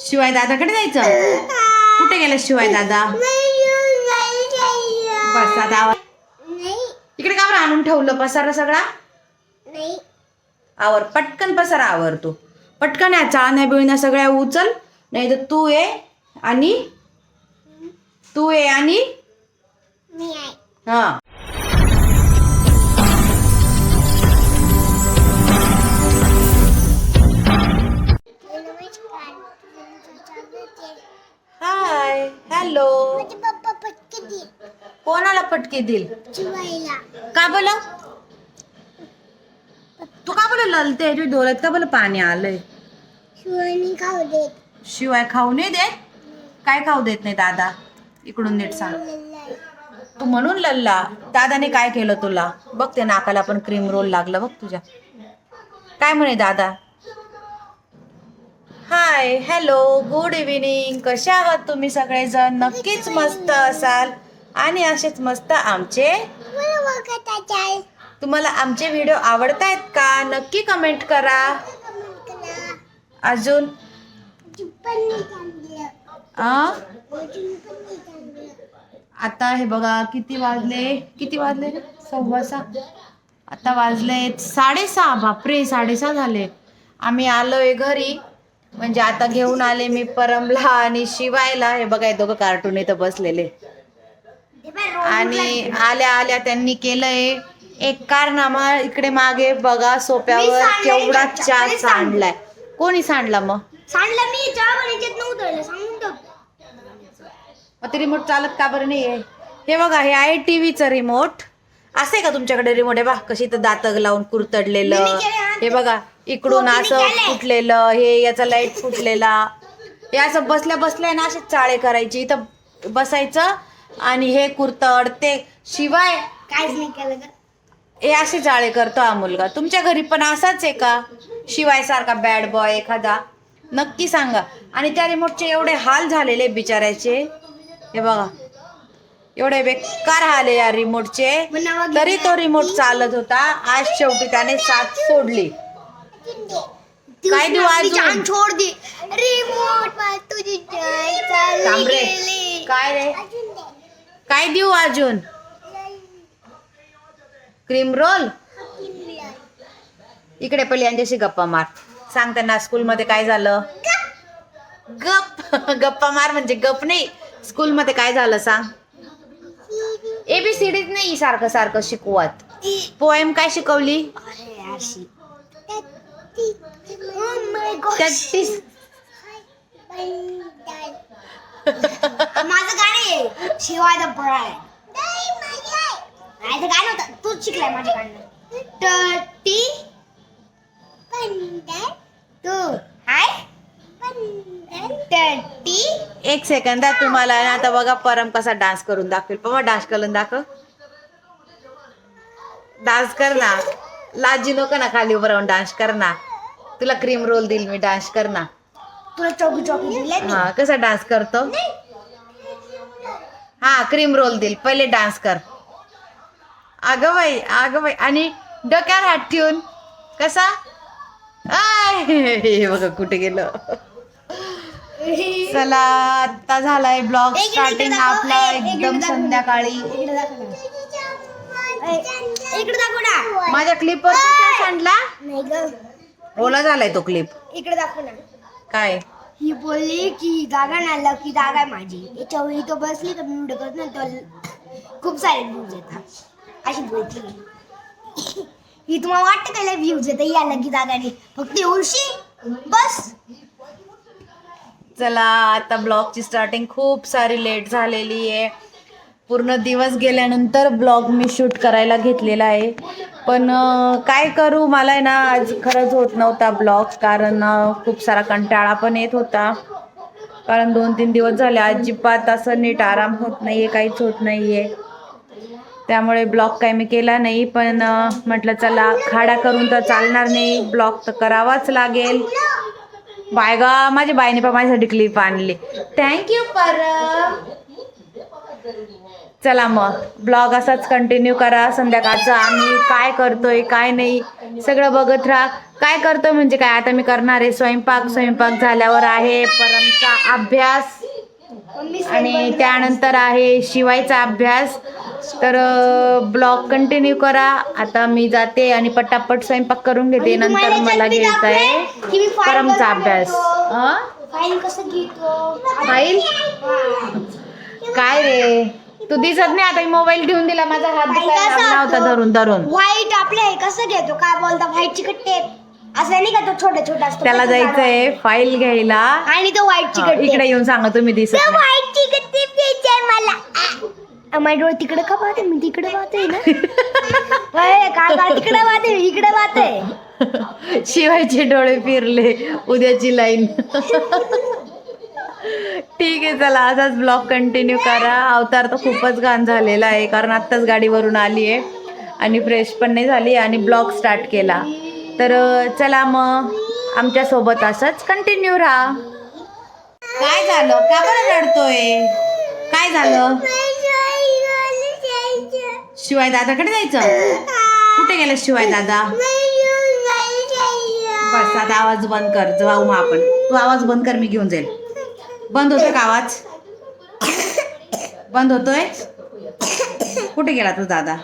शिवाय दादाकडे जायचं? कुठे गेला शिवाय दादा? बस इकडे का बरं आणून ठेवलं? पसारा सगळा? आवर पटकन पसारा आवर तू. पटकन या चाळण्या बिळण्या सगळ्या उचल. नाही तर तू ये आणि तू ये आणि हा. हॅलो. पप्पा पटके दे. कोणाला पटके देईल? चिवायला का बोल तू का बोल ललते? डोळ्यात का बोल पाणी आलंय? शिवानी खाऊ देत. शिवाय खाऊ नाही देत? काय खाऊ देत नाही दादा? इकडून नीट सांग. तू म्हणून लल्ला. दादाने काय केलं तुला? बघ ते नाकाला पण क्रीम रोल लागलं बघ तुझ्या. काय म्हणे दादा? हाय हॅलो गुड इव्हिनिंग कसे आहात तुम्ही सगळेजण? नक्कीच मस्त असाल. आणि असेच मस्त आमचे? तुम्हाला आमचे व्हिडिओ आवडतायत का? नक्की कमेंट करा. अजून? आता हे बघा किती वाजले? किती वाजले? सव्वा सहा. आता वाजले साडेसहा. बापरे साडेसहा झाले. आम्ही आलोय घरी. म्हणजे आता घेऊन आले मी परमला आणि शिवायला. हे बघा हे दोघं कार्टून इथं बसलेले. आणि आल्या आल्या त्यांनी केलंय. एक कारनामा इकडे मागे बघा सोप्यावर. केवढा चहा सांड- सांडलाय. कोणी सांडला मग? सांगलं मी चहा सांगून मग ते रिमोट चालत का बरं नाही हे बघा हे आहे टीव्हीचं रिमोट असे का तुमच्याकडे रिमोट आहे बा कशी तर दात लावून कुरतडलेलं. हे बघा इकडून असं. फुटलेलं हे याचा लाइट फुटलेला. हे असं बसल्या बसल्या ना असे चाळे करायची. इथं बसायचं आणि हे कुरतड ते शिवाय काहीच नाही केलं हे असे जाळे करतो हा मुलगा. तुमच्या घरी पण असाच आहे का? शिवाय सारखा बॅड बॉय एखादा? नक्की सांगा. आणि त्या रिमोटचे एवढे हाल झालेले बिचाऱ्याचे. हे बघा. एवढे बेकार हाल आहे या रिमोटचे तरी तो रिमोट चालत होता. आज शेवटी त्याने साथ सोडली. काय देऊ अजून? जान छोड दे रिमोट तुझी जान चालली थांब रे. गेली. काय रे. काय देऊ अजून? क्रीम रोल इकडे पहिले यांच्याशी गप्पा मार. सांग त्यांना स्कूलमध्ये काय झालं? गप गप्पा मार म्हणजे गप नाही. स्कूलमध्ये काय झालं सांग? एबीसीडीच नाही सारखं सारखं शिकवत. पोएम काय शिकवली? अरे ती- Oh माझं गाणं आहे शिवाय द ब्राईड नाही गाणं होतं तूच शिकलाय माझे गाणं. टटी तू. हाय. टटी एक सेकंदात तुम्हाला आता बघा परम कसा डान्स करून दाखवेल. पप्पा डान्स करून दाखव. डान्स कर ना. लाजी नको ना खाली उभं राहून डान्स कर ना. तुला क्रीम रोल देईल मी डान्स कर ना. तुला चौकी चौकी दिले हा कसा डान्स करतो? हा क्रीम रोल देईल. पहिले डान्स कर. अगं बाई अगं बाई. आणि डोक्यावर हात ठेवून. कसा? आय हे बघा कुठे गेलं. चला आता झालाय ब्लॉग स्टार्टिंग दाखव, आपला एकदम दाखव. संध्याकाळी. इकडे दाखव. ना ए, इकडे दाखव ना. माझ्या क्लिपवर सांडला नाही ग. ओला झालाय तो क्लिप इकडे दाखव ना. काय? ही बोलली की जागा नाही लकी जागा आहे माझी. याच्यावर इथं बसली तर मी उडकत ना तर खूप सारे व्ह्यूज येतात. अशी बोलती. ही तुम्हाला वाटतं काय व्ह्यूज येतं? या लकी जागाने फक्त एवढशी बस. चला आता ब्लॉगची स्टार्टिंग खूप सारी लेट झालेली आहे. पूर्ण दिवस गेल्यानंतर ब्लॉग मी शूट करायला घेतलेला आहे. पण काय करू? मला आहे ना आज खरंच होत नव्हता ब्लॉग कारण खूप सारा कंटाळा पण येत होता. कारण दोन तीन दिवस झाले अजिबात असं नीट आराम होत नाही आहे काहीच होत नाही आहे त्यामुळे ब्लॉग काय मी केला नाही पण म्हटलं चला खाडा करून तर चालणार नाही. ब्लॉग तर करावाच लागेल. बायगा माझी माझ्या बाईने पण माझ्यासाठी क्लिप आणली. थँक्यू परम चला मग ब्लॉग असाच कंटिन्यू करा. संध्याकाळचं आम्ही काय करतोय काय नाही सगळं बघत राहा. काय करतोय म्हणजे काय? आता मी करणार आहे स्वयंपाक. स्वयंपाक झाल्यावर आहे परमचा अभ्यास. आणि त्यानंतर आहे शिवायचा अभ्यास. तर ब्लॉग कंटिन्यू करा. आता मी जाते आणि पटापट स्वयंपाक करून घेते. नंतर मला घ्यायचा आहे परमचा अभ्यास. फाईल काय रे? तू दिसत नाही आता मोबाईल ठेवून दिला माझा हात दुखायला लागला होता? धरून धरून. व्हाईट आपले हे कसं घेतो? काय बोलता व्हाईट चिकट टेप असं नाही का तो छोटा छोटा असतो त्याला जायचंय फाईल घ्यायला. आणि तो व्हाईट हा, चिकट इकडे येऊन सांगा तुम्ही दिसत नाही. व्हाईट चिकट टेप घ्यायचंय मला माझे डोळे तिकडे का पाहते मी तिकडे पाहते ना. अय, काय काय तिकडे पाहते मी इकडे पाहते शिवायचे डोळे फिरले उद्याची लाईन ठीक आहे चला असाच ब्लॉग कंटिन्यू करा. अवतार तर खूपच घाण झालेला आहे कारण आत्ताच गाडीवरून आली आहे आणि फ्रेश पण नाही झाली आणि ब्लॉग स्टार्ट केला. तर चला मग आमच्यासोबत असंच कंटिन्यू राहा. काय झालं? का बरं रडतोय? काय झालं? शिवाय दादाकडे जायचं? कुठे गेला शिवाय दादा? बस आता आवाज बंद कर. जाऊ मग आपण. तू आवाज बंद कर मी घेऊन जाईल. बंद होतोय का आवाज? बंद होतोय? कुठे गेला तू दादा?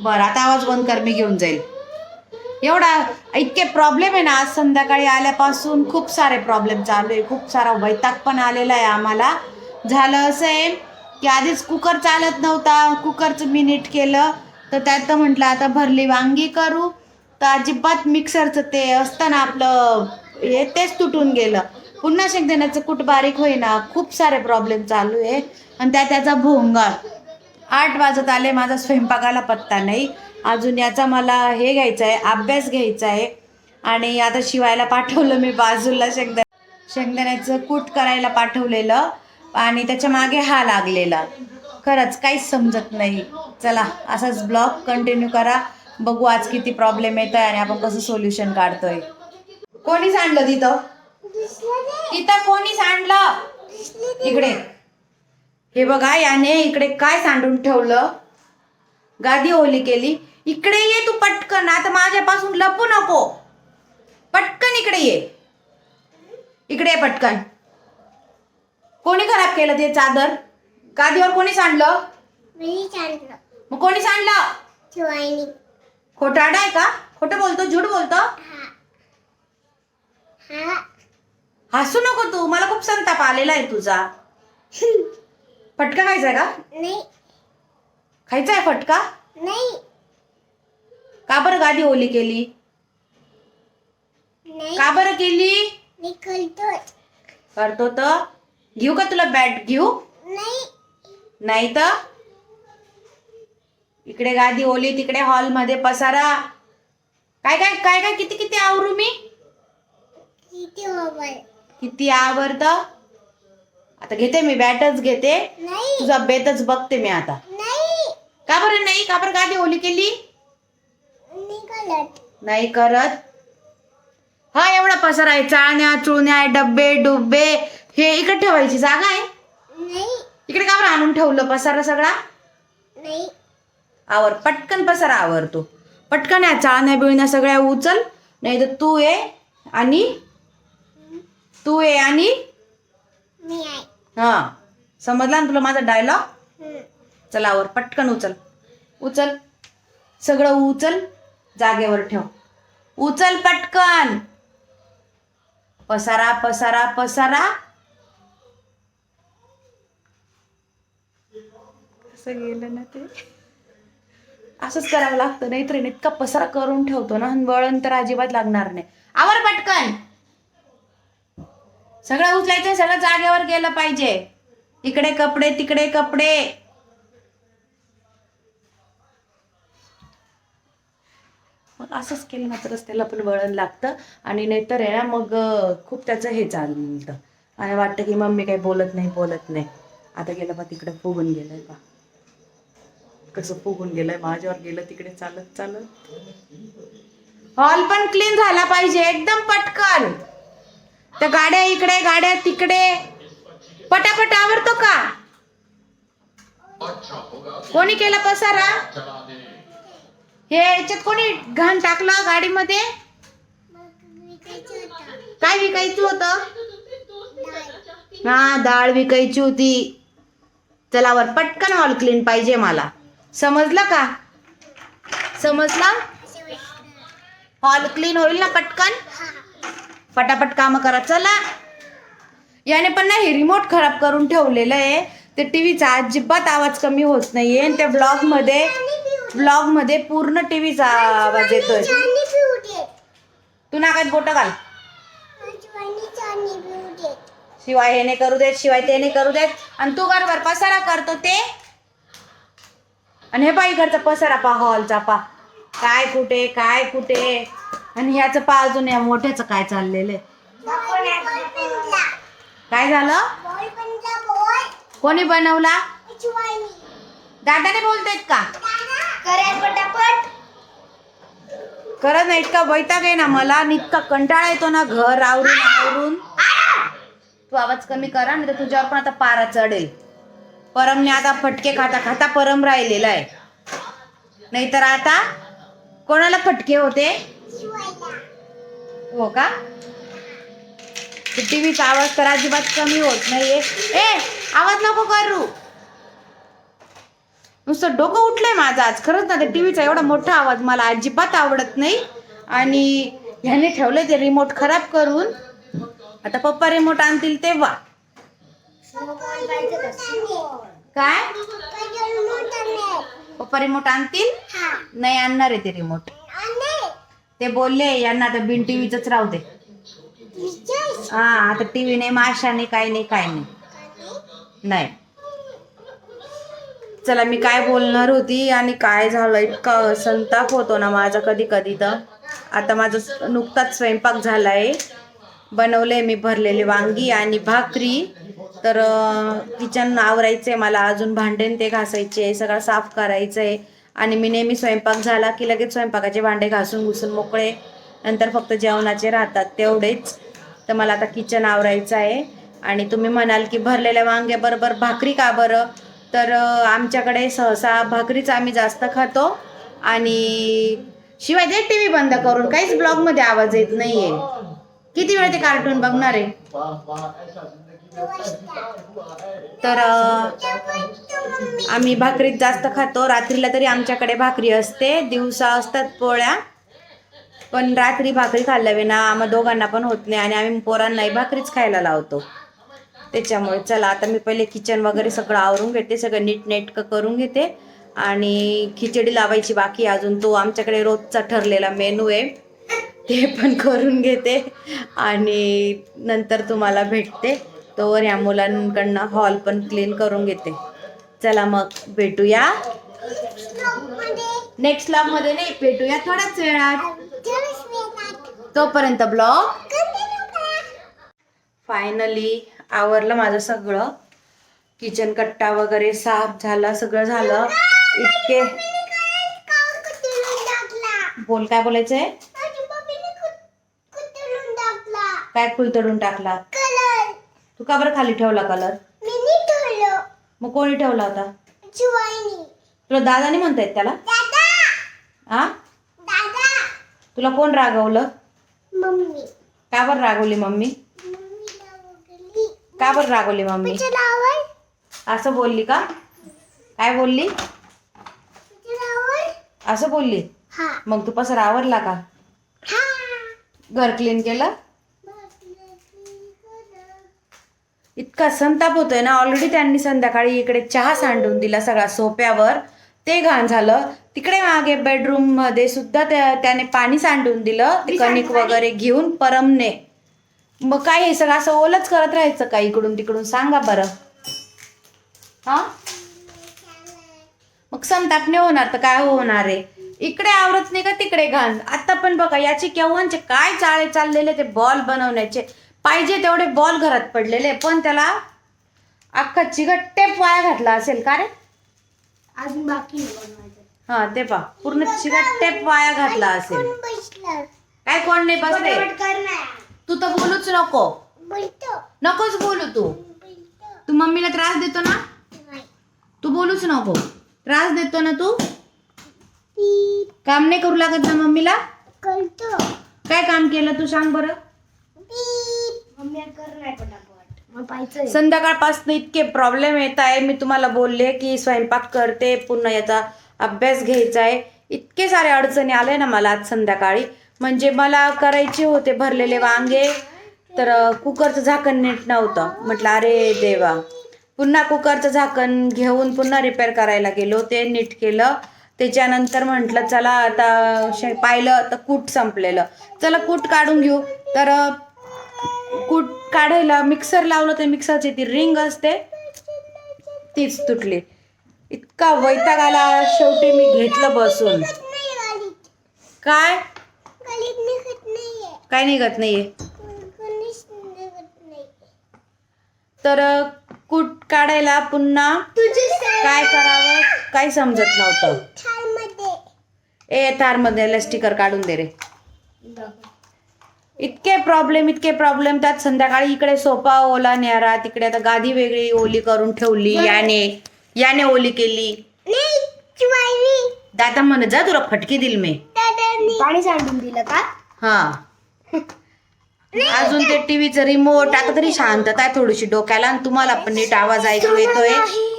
बरं आता आवाज बंद कर मी घेऊन जाईल. एवढा इतके प्रॉब्लेम आहे ना आज संध्याकाळी आल्यापासून खूप सारे प्रॉब्लेम चालू आहे खूप सारा वैताग पण आलेला आहे आम्हाला. झालं असं आहे की आधीच कुकर चालत नव्हता कुकरचं मी नीट केलं. तर त्यात म्हटलं आता भरली वांगी करू. तर अजिबात मिक्सरचं ते असतं ना आपलं हे तेच तुटून गेलं. पुन्हा शेंगदाण्याचं कुठ बारीक होईना खूप सारे प्रॉब्लेम चालू आहे. आणि त्या त्याचा भोंगा आठ वाजत आले माझा स्वयंपाकाला पत्ता नाही. अजून याचा मला हे घ्यायचं आहे अभ्यास घ्यायचा आहे आणि आता शिवायला पाठवलं मी बाजूला शेंगदा शेंगदाण्याचं कूट करायला पाठवलेलं. आणि त्याच्यामागे हा लागलेला. खरंच काहीच समजत नाही. चला असाच ब्लॉग कंटिन्यू करा. बघू आज किती प्रॉब्लेम येतो आहे आणि आपण कसं सोल्युशन काढतोय. कोणी सांडलं तिथं? तिथं कोणी सांडलं इकडे. हे बघा याने इकडे काय सांडून ठेवलं? गादी ओली केली. इकडे ये तू पटकन आता माझ्यापासून लपू नको. पटकन इकडे ये. इकडे ये पटकन. कोणी खराब केलं ते चादर? गादीवर कोणी सांडलं मग कोणी सांडलं खोटाडा आहे का? खोटं बोलतो झूट बोलतो? हसू नको तू मला खूप संताप आलेला आहे तुझा. फटका खायचा का? खायचा आहे फटका? का बरं गादी ओली केली? का बरं केली? करतो तर. घेऊ का तुला बॅट? घेऊ? नाही. तर? इकडे गादी ओली तिकडे हॉलमध्ये पसारा. काय काय काय काय किती किती आवरू मी? किती आवरत आता घेते मी बॅटच घेते. तुझा बेतच बघते मी आता. का बरं नाही? का बरं गादी ओली केली? नाही करत. हा एवढा पसारा आहे चाळण्या चुळण्या डब्बे डुब्बे. हे इकडे ठेवायची जागा आहे? इकडे का बरं आणून ठेवलं पसारा सगळा? आवर पटकन पसारा आवरतो पटकन या चाळण्या बिळण्या सगळ्या उचल. नाही तर तू ये आणि तू ये आणि? हा. समजला ना तुला माझा डायलॉग चला आवर पटकन उचल. उचल. सगळं उचल. जागेवर ठेव. उचल पटकन. पसारा पसारा पसारा. कसं गेलं ना ते? असंच करावं लागतं. नाही तर इतका पसारा करून ठेवतो ना वळण तर अजिबात लागणार नाही. आवर पटकन. सगळं उचलायचं सगळं जागेवर गेलं पाहिजे. इकडे कपडे तिकडे कपडे. मग असंच केलं ना तरच त्याला पण वळण लागतं. आणि नाहीतर आहे ना मग खूप त्याचं हे चालतं. आणि वाटतं की मम्मी काही बोलत नाही बोलत नाही. आता गेलं बा तिकडे फुगून गेलंय बा कसं फुगून गेलंय माझ्यावर गेलं तिकडे चालत चालत. हॉल पण क्लीन झाला पाहिजे एकदम पटकन. त्या गाड्या इकडे गाड्या तिकडे. पटापट आवडतो का? कोणी केला पसारा? हे याच्यात कोणी घाण टाकलं गाडीमध्ये? काय विकायचं होतं? हा डाळ विकायची होती. चला वर पटकन हॉल क्लीन पाहिजे मला. समजलं का? समजला? हॉल क्लीन होईल ना पटकन? पटापट काम करा चला. याने पण ना हे रिमोट खराब करून ठेवलेलं आहे. ते टीव्हीचा अजिबात आवाज कमी होत नाहीये. आणि त्या ब्लॉगमध्ये ब्लॉगमध्ये पूर्ण टीव्हीचा आवाज येतोय. तू नाकात बोट घाल. शिवाय हे नाही करू देत शिवाय ते नाही करू देत. आणि तू बरोबर पसारा करतो ते. आणि हे पाय घरचा पसारा पा हॉलचा पा काय कुठे काय कुठे? आणि ह्याचं पा अजून या मोठ्याचं काय चाललेलं आहे? काय झालं? कोणी बनवला? दादाने बोलतायत का? खरंच नाही इतका वैताग आहे ना मला आणि इतका कंटाळा येतो ना घर आवरून आवरून. तू आवाज कमी करा नाही तर तुझ्यावर पण आता पारा चढेल. परमने आता फटके खाता खाता परम राहिलेला आहे. नाहीतर आता कोणाला फटके होते? हो का? टीव्हीचा आवाज तर अजिबात कमी होत नाहीये. ए आवाज नको करू. नुसतं डोकं उठलंय माझं आज. खरंच ना ते टीव्हीचा एवढा मोठा आवाज मला अजिबात आवडत नाही. आणि ह्याने ठेवलंय ते रिमोट खराब करून. आता पप्पा रिमोट आणतील तेव्हा. काय? पप्पा रिमोट आणतील? नाही आणणार आहे ते रिमोट ते बोलले यांना आता बिन टीव्हीच राहू दे. हा आता टीव्ही नाही माशा नाही काय नाही काय नाही. नाही. चला मी काय बोलणार होती आणि काय झालं इतका संताप होतो ना माझा कधी कधी तर. आता माझं नुकताच स्वयंपाक झालाय. बनवलंय मी भरलेली वांगी आणि भाकरी. तर किचन आवरायचंय मला अजून भांडेन ते घासायचे सगळं साफ करायचंय. आणि मी नेहमी स्वयंपाक झाला की लगेच स्वयंपाकाचे भांडे घासून घुसून मोकळे. नंतर फक्त जेवणाचे राहतात तेवढेच. तर मला आता किचन आवरायचं आहे. आणि तुम्ही म्हणाल की भरलेल्या वांग्याबरोबर भाकरी का बरं? तर आमच्याकडे सहसा भाकरीच आम्ही जास्त खातो. आणि शिवाय दे टी व्ही बंद करून काहीच ब्लॉगमध्ये आवाज येत नाहीये. किती वेळ ते कार्टून बघणार आहे? तर आम्ही भाकरीत जास्त खातो. रात्रीला तरी आमच्याकडे भाकरी असते. दिवसा असतात पोळ्या. पण रात्री भाकरी खाल्ल्या ना आम्हा दोघांना पण होत नाही आणि आम्ही पोरांनाही भाकरीच खायला लावतो. त्याच्यामुळे चला आता मी पहिले किचन वगैरे सगळं आवरून घेते. सगळं नीटनेटकं करून घेते. आणि खिचडी लावायची बाकी अजून. तो आमच्याकडे रोजचा ठरलेला मेनू आहे. ते पण करून घेते. आणि नंतर तुम्हाला भेटते. तोवर या मुलांकडनं हॉल पण क्लीन करून घेते. चला मग भेटूया. नेक्स्टमध्ये नाही भेटूया थोड्याच वेळात. तोपर्यंत ब्लॉग फायनली आवरलं माझं सगळं. किचन कट्टा वगैरे साफ झाला सगळं झालं. इतके बोल काय बोलायचंय? काय कुलतडून टाकला? तू का बरं खाली ठेवला कलर मग कोणी ठेवला होता? तुला दादाने म्हणतायत त्याला? आ? तुला कोण रागवलं? मम्मी. का बरं रागवली मम्मी? का बरं रागवली मम्मी? असं बोलली का? काय बोलली? असं बोलली? हा. मग तू पसर आवरला का? हा. घर क्लीन केलं? इतका संताप होतोय ना. ऑलरेडी त्यांनी संध्याकाळी इकडे चहा सांडून दिला सगळा सोप्यावर. ते घाण झालं. तिकडे मागे बेडरूममध्ये सुद्धा त्या- त्याने पाणी सांडून दिलं. ते कणिक वगैरे घेऊन परमने. मग काय हे सगळं असं ओलच करत राहायचं का इकडून तिकडून? सांगा बरं. हा? मग संताप नाही होणार तर काय होणार आहे? इकडे आवरत नाही का तिकडे घाण? आता पण बघा याचे केव्हांचे काय चाळे चाललेले ते बॉल बनवण्याचे. पाहिजे तेवढे बॉल घरात पडलेले पण त्याला अख्खा चिकट टेप वाया घातला असेल का रे? अजून बाकी आहे बनवायचं हा ते पा पूर्ण चिकट टेप वाया घातला असेल. बसलं? काय कोण नाही बसले? पटापट कर ना तू तर बोलूच नको. बोलतो. नकोच बोलू तू. तू मम्मीला त्रास देतो ना? तू बोलूच नको. त्रास देतो ना तू काम नाही करू लागत ना मम्मीला? करतो. काय काम केलं तू सांग बरं? मम्मी कर नाही पटापट. मग पाहिजे संध्याकाळपासून इतके प्रॉब्लेम येत आहे. मी तुम्हाला बोलले की स्वयंपाक करते. पुन्हा याचा अभ्यास घ्यायचा आहे. इतके सारे अडचणी आले ना मला आज संध्याकाळी. म्हणजे मला करायचे होते भरलेले वांगे तर कुकरचं झाकण नीट नव्हतं. म्हटलं अरे देवा. पुन्हा कुकरचं झाकण घेऊन पुन्हा रिपेअर करायला गेलो. ते नीट केलं. त्याच्यानंतर म्हटलं चला आता शे- पाहिलं तर कूट संपलेलं. चला कूट काढून घेऊ. तर कूट काढायला मिक्सर लावलं तर मिक्सरची ती रिंग असते. तीच तुटली. इतका वैताग आला. शेवटी मी घेतलं बसून. काय? काय निघत नाहीये. तर कूट काढायला पुन्हा काय करावं? काही समजत नव्हतं. ए तारमध्ये स्टिकर काढून दे रे. इतके प्रॉब्लेम इतके प्रॉब्लेम त्यात संध्याकाळी इकडे सोफा ओला न्यारा तिकडे आता गादी वेगळी ओली करून ठेवली याने याने ओली केली. दाता म्हण जा तुला फटकी दिल मी. पाणी सांडून दिलं का? हा. अजून ते टीव्हीचं रिमोट आता तरी शांतता आहे थोडीशी डोक्याला आणि तुम्हाला पण नीट आवाज ऐकू येतोय.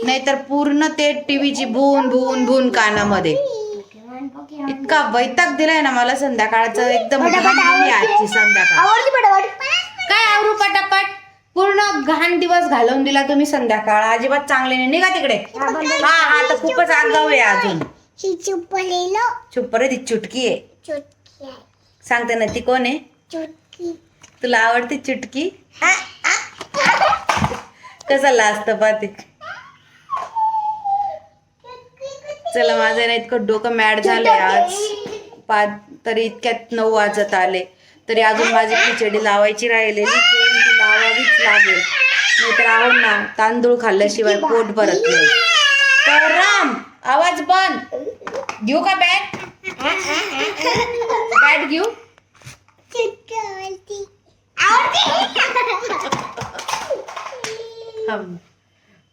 नाहीतर पूर्ण ते टीव्हीची भून भून भून कानामध्ये. इतका वैताग दिलाय ना मला संध्याकाळचं. एकदम आजची संध्याकाळ. काय आवरू पटापट? पूर्ण घाण दिवस घालवून दिला तुम्ही संध्याकाळ. अजिबात चांगले नाही. निघा तिकडे. हा हा तर खूपच आगाव आहे अजून. ही चुपलेलो. चुप रे ती चुटकी आहे. सांगते ना ती कोण आहे? चुटकी. तुला आवडते चुटकी? कसं लाजतं पाहते चला माझं ना इतकं डोकं मॅड झालंय आज. पाच तरी इतक्यात नऊ वाजत आले. तरी अजून माझी खिचडी लावायची राहिलेली सेम ती लावावीच लागेल. नाहीतर आहो ना तांदूळ खाल्ल्याशिवाय पोट भरत नाही. तर राम आवाज बंद. घेऊ का बॅट? बॅट घेऊ?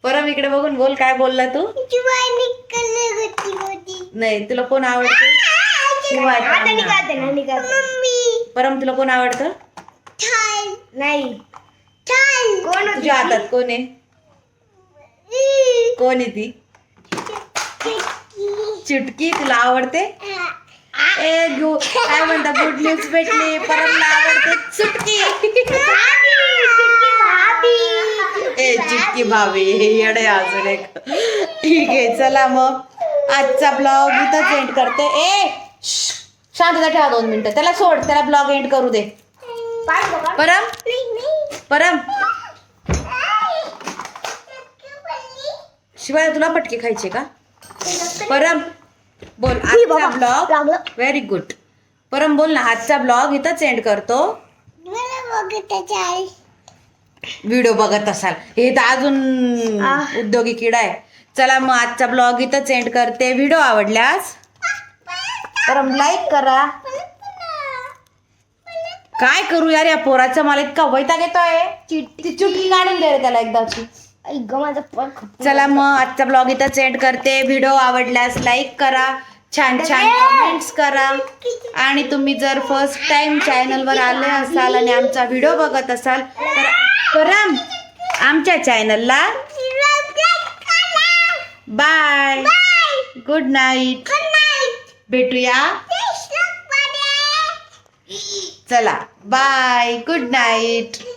परम इकडे बघून बोल काय बोलला तू शिवानी कलर होती होती नाही तुला कोण आवडतं? परम तुला कोण आवडतं? नाही. कोण तुझ्या हातात कोण आहे? कोण आहे ती? चुटकी तुला आवडते? ए गु काय म्हणता गुड न्यूज भेटली परमला आवडते चुटकी. ए चुटकी हे येडे अजून एक. ठीक आहे चला मग. आजचा ब्लॉग इथंच एंड करते. ए श्श, शांतता ठेवा दोन मिनिटं. त्याला सोड त्याला ब्लॉग एंड करू दे. परम? परम? शिवाय तुला पटके खायचे का? परम बोल आजचा ब्लॉग लागलं. व्हेरी गुड परम बोल ना आजचा ब्लॉग इथंच एंड करतो. व्हिडिओ बघत असाल. हे तर अजून. उद्योगी किडा आहे. चला मग आजचा ब्लॉग इथंच एंड करते. व्हिडिओ आवडल्यास? परम लाईक करा. काय करू यार या पोराचा मला इतका वैताग येतोय. ती चुटकी काढून दे रे त्याला एकदाची खप चला मग आजचा ब्लॉग इथंच एंड करते. व्हिडिओ आवडल्यास लाईक करा. छान छान कमेंट्स करा. आणि तुम्ही जर फर्स्ट टाइम चॅनलवर आले असाल आणि आमचा व्हिडिओ बघत असाल तर परम आमच्या चॅनलला बाय. गुड नाईट भेटूया. चला. बाय. Good night